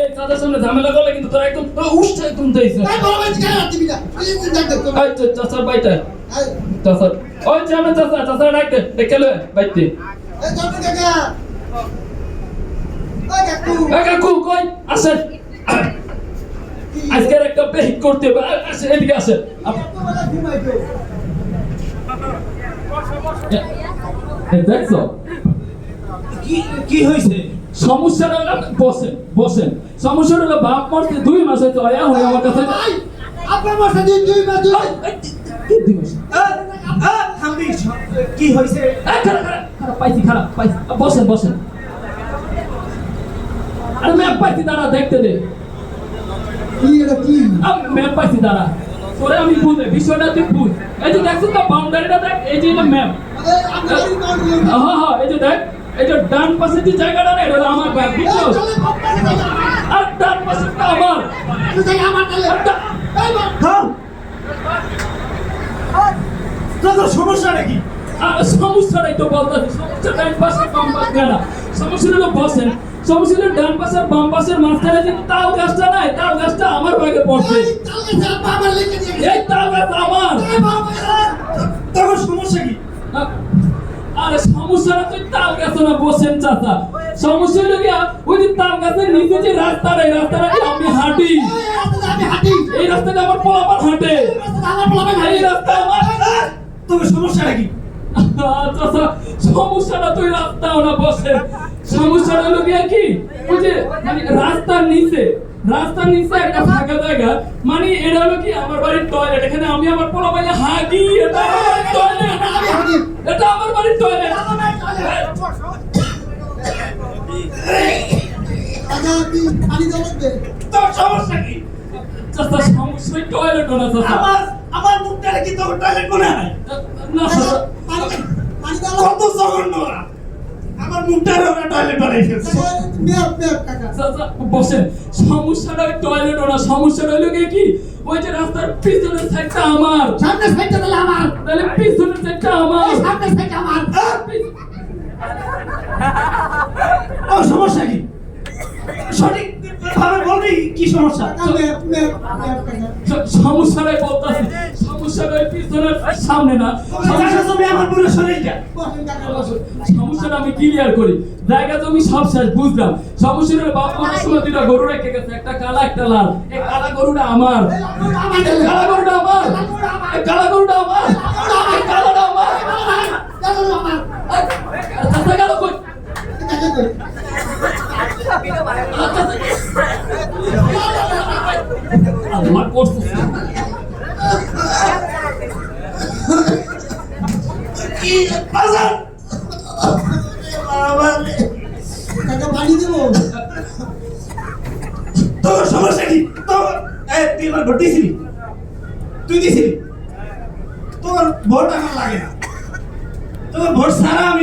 এই তাদের সামনে ঝামেলা করলে কিন্তু তোরা একদম উষ্টা একদম দিয়েছে এই বড় ভাই কেন দিবি না? এই কোন ডাক দেখতো এই তো চাচার বাইটা চাচার ওই জানো চাচা চাচা ডাকতে ডেকে লো বাইতে। এই জন্ম কাকা। এই কাকু। কই? আসেন। আজকে একটা বেহিক করতে হবে। আসেন এদিকে আসেন। দেখছ? কি কি হয়েছে সমস্যাটা হলো বসেন বসেন। সমস্যাটা হলো বাপ মারতে দুই মাস হয়তো আয়া হয়ে আমার কাছে আপনার মাসে দিন দুই মাস দুই এই, এই, কি দুই মাস? আ, আ, থামবি। কি হয়েছে এই, খারাপ খারাপ খারাপ পাইছি খারাপ পাইছি। বসেন বসেন। আরে ম্যাপ পাইছি দাঁড়া দেখতে দে। কি এটা কি? আমি ম্যাপ পাইছি দাঁড়া। তোরে আমি বুঝে বিষয়টা তুই বুঝ এই যে দেখছিস তো বাউন্ডারিটা দেখ এই যে এটা ম্যাপ এই আপনারই হ্যাঁ হ্যাঁ এই যে দেখ। এই যে ডান পাশে যে জায়গাটা না এটা আমার ব্যাগ আর ডান পাশেটা আমার। তোর সমস্যা নাকি? সমস্যাটাই তো বলতেছি সমস্যা ডান পাশে বাম পাশে না সমস্যা হলো বসেন সমস্যা হলো ডান পাশে বাম পাশের মাঝখানে যে তাল গাছটা নাই তাল গাছটা আমার ব্যাগে পড়ছে। এই তালে গেছে আমার এই বাবা। তোর সমস্যা কি? সমস্যাটা তাল গাছ না বসেন চাচা। সমস্যা হলো কি ওই যে তাল গাছের নিচে যে রাস্তাটা এই রাস্তাটা আমি হাঁটি। এই রাস্তাটা আমার হাঁটে। এই রাস্তাতে আমার বলা ভাই এই রাস্তা আমার তোর সমস্যা নাকি চাচা সমস্যাটা তুই রাস্তাও না বসে সমস্যাটা হলো কি কি? ওই যে মানে রাস্তার নিচে রাস্তার নিচে একটা ফাঁকা জায়গা। মানে এটা হলো কি আমার বাড়ির টয়লেট এখানে আমি আমার পোলা পাইলে হাগি এটা আমার বাড়ির টয়লেট আমি হাঁটি এটা আমার বাড়ির টয়লেট আচ্ছা তোর সমস্যা কি? সমস্যা টয়লেট না আমার আমার মুখটা কি তোর টয়লেট মনে হয়? না আচ্ছা, কত জঘন্য ওরা। আমার মুখটা ওরা টয়লেট বানাই ফেলছে। মেপ মেপ বসেন। সমস্যাটা ওই টয়লেট না সমস্যাটা হলো কি? ওই যে রাস্তার পিছনের সাইডটা আমার। সামনে সাইডটা তাহলে আমার। তাহলে পিছনের সাইডটা আমার। এই আমার। ও সমস্যা কি? সঠিক ভাবে বলবি কি সমস্যা? বলতাছি। পিছনের সামনে না। সমস্যা- জমি আমার পুরো শরীরটা বসেন কাকা বসেন সমস্যাটা আমি ক্লিয়ার করি। জায়গা জমি সব শেষ বুঝলাম। সমস্যা বাপ মার সময় দুটা গরু রেখে গেছে একটা কালা একটা লাল। এই কালা গরুটা আমার। কালা গরুটা আমার। কালা গরুটা আমার এই কালাটা আমার এই, চাচা গেল কই আল্লাহ করতেছে কি বাজার বাবা রে। কাকা পানি দেবো তোর সমস্যা কি তোর এই তুই আমার ভোট দিয়েছিলি তুই দিয়েছিলি তোর ভোট আমার লাগে না তোর ভোট ছাড়া আমি